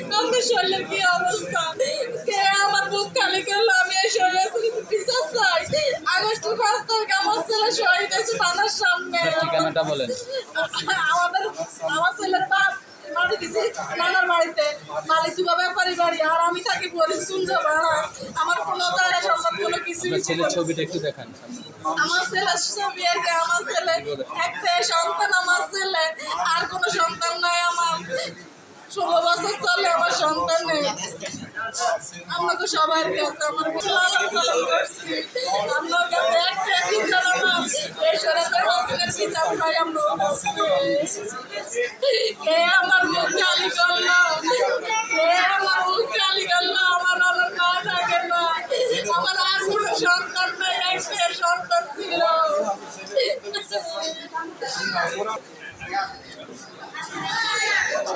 শরীরের কি অবস্থা? কে আমার বুক খালি করল? আমি এই শরীরে চাই আগস্টের পাঁচ তারিখ আমার ছেলে শহীদ হয়েছে সামনে। ঠিকানাটা বলেন। আমাদের আমার ছেলের বাপ বাড়ি দিছি নানার বাড়িতে। মালিতুবা ব্যাপারী বাড়ি আর আমি থাকি ভাড়া আমার কোনো জায়গা সম্পদ কোনো কিছু ছেলের ছবিটা একটু দেখান। আমার ছেলে ছবি আর কি আমার ছেলে একটা সন্তান ষোলো বছর চলে আমার সন্তান নেই আমাকে সবার কাছে আমার লালন করছি আপনার কাছে একটা বিচার আমার এই সরাসরি হাসিনের বিচার চাই আমরা আমার মুখ খালি করল কে আমার মুখ খালি করল আমার আমার মা থাকে না আমার আর সন্তান নাই একটা সন্তান ছিল আমার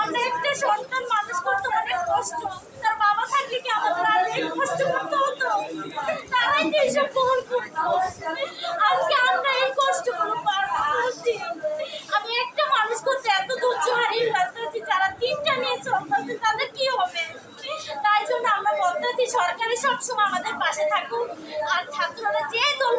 আমরা একটা সন্তান মানুষ করতে অনেক কষ্ট তার বাবা থাকলে কি আমাদের আর কষ্ট করতে হতো তারাই তো এইসব গ্রহণ করতো আজকে চলতেছে তাদের কি হবে? তাই জন্য আমরা বলতেছি, সরকারি সবসময় আমাদের পাশে থাকুক আর ছাত্ররা যে দল